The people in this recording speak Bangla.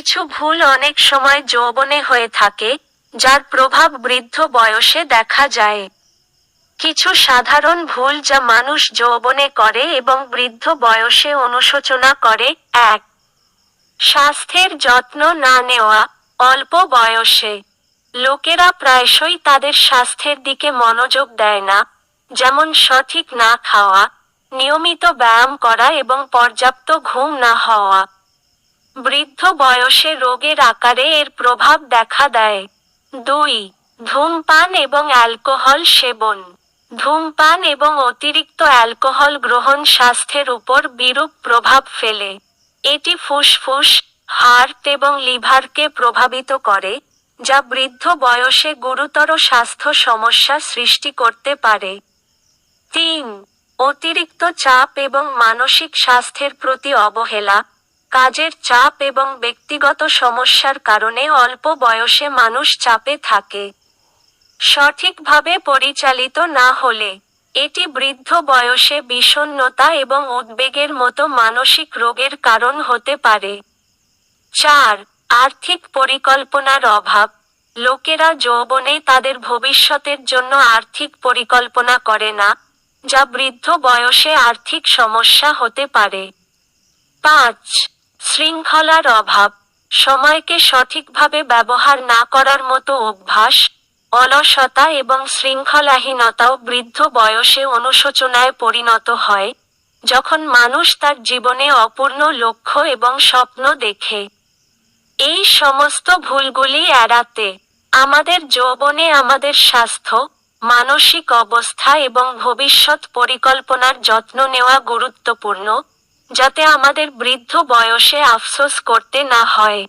কিছু ভুল অনেক সময় যৌবনে হয়ে থাকে, যার প্রভাব বৃদ্ধ বয়সে দেখা যায়। কিছু সাধারণ ভুল যা মানুষ যৌবনে করে এবং বৃদ্ধ বয়সে অনুশোচনা করে, এক। স্বাস্থ্যের যত্ন না নেওয়া, অল্প বয়সে। লোকেরা প্রায়শই তাদের স্বাস্থ্যের দিকে মনোযোগ দেয় না, যেমন সঠিক না খাওয়া, নিয়মিত ব্যায়াম করা এবং পর্যাপ্ত ঘুম না হওয়া। বৃদ্ধ বয়সে রোগের আকারে এর প্রভাব দেখা দেয়। দুই, ধূমপান এবং অ্যালকোহল সেবন। ধূমপান এবং অতিরিক্ত অ্যালকোহল গ্রহণ স্বাস্থ্যের উপর বিরূপ প্রভাব ফেলে। এটি ফুসফুস, হার্ট এবং লিভারকে প্রভাবিত করে, যা বৃদ্ধ বয়সে গুরুতর স্বাস্থ্য সমস্যা সৃষ্টি করতে পারে। তিন, অতিরিক্ত চাপ এবং মানসিক স্বাস্থ্যের প্রতি অবহেলা কাজের চাপ এবং ব্যক্তিগত সমস্যার কারণে অল্প বয়সে মানুষ চাপে থাকে। সঠিকভাবে পরিচালিত না হলে, এটি বৃদ্ধ বয়সে বিষণ্ণতা এবং উদ্বেগের মতো মানসিক রোগের কারণ হতে পারে। চার, আর্থিক পরিকল্পনার অভাব। লোকেরা যৌবনে তাদের ভবিষ্যতের জন্য আর্থিক পরিকল্পনা করে না, যা বৃদ্ধ বয়সে আর্থিক সমস্যা হতে পারে। পাঁচ শৃঙ্খলার অভাব, সময়কে সঠিকভাবে ব্যবহার না করার মতো অভ্যাস, অলসতা এবং শৃঙ্খলাহীনতাও বৃদ্ধ বয়সে অনুশোচনায় পরিণত হয়, যখন মানুষ তার জীবনে অপূর্ণ লক্ষ্য এবং স্বপ্ন দেখে। এই সমস্ত ভুলগুলি এড়াতে, আমাদের যৌবনে আমাদের স্বাস্থ্য, মানসিক অবস্থা এবং ভবিষ্যৎ পরিকল্পনার যত্ন নেওয়া গুরুত্বপূর্ণ। যাতে আমাদের বৃদ্ধ বয়সে আফসোস করতে না হয়।